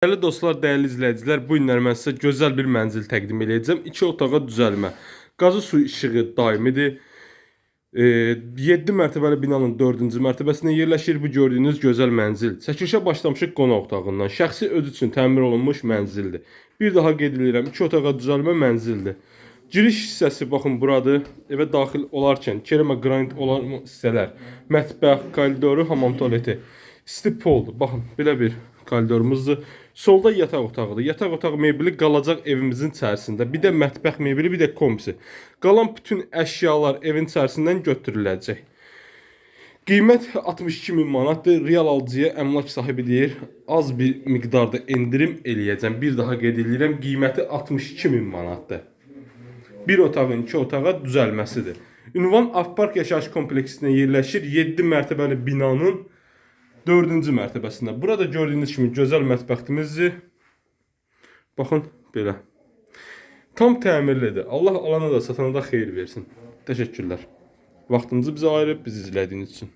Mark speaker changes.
Speaker 1: Dəyərli dostlar, dəyərli izləyicilər, bu günlər mən sizə gözəl bir mənzil təqdim edəcəm. 2 otağa düzəlmə. Qazı su işığı daimidir. E, 7 mərtəbəli binanın 4-cü mərtəbəsində yerləşir bu gördüyünüz gözəl mənzil. Çəkilişə başlamışıq qonaq otağından. Şəxsi öz üçün təmir olunmuş mənzildir. Bir daha qeyd edirəm, 2 otağa düzəlmə mənzildir. Giriş hissəsi baxın buradır. Evə daxil olarkən kerama granit olan hissələr, mətbəx, koridoru, hamam tualeti, isti poldur. Baxın, belə bir koridorumuzdur. Solda yataq otağıdır. Yataq otağı mebeli qalacaq evimizin içərisində. Bir də mətbəx mebeli, bir də komsi. Qalan bütün əşyalar evin içərisindən götürüləcək. Qiymət 62 min manatdır. Real alıcıya əmlak sahibi deyir, az bir miqdarda endirim eləyəcəm. Bir daha qeyd edirəm, qiyməti 62 min manatdır. Bir otağın iki otağa düzəlməsidir. Ünvan Avpark yaşayış kompleksində yerləşir 7 mərtəbəli binanın 4-cü mərtəbəsində. Burada gördüyünüz kimi gözəl mətbəximizdir. Baxın belə. Tam təmirlidir. Allah alana da satana da xeyir versin. Təşəkkürlər. Vaxtınızı bizə ayırıb bizi izlədiyiniz üçün.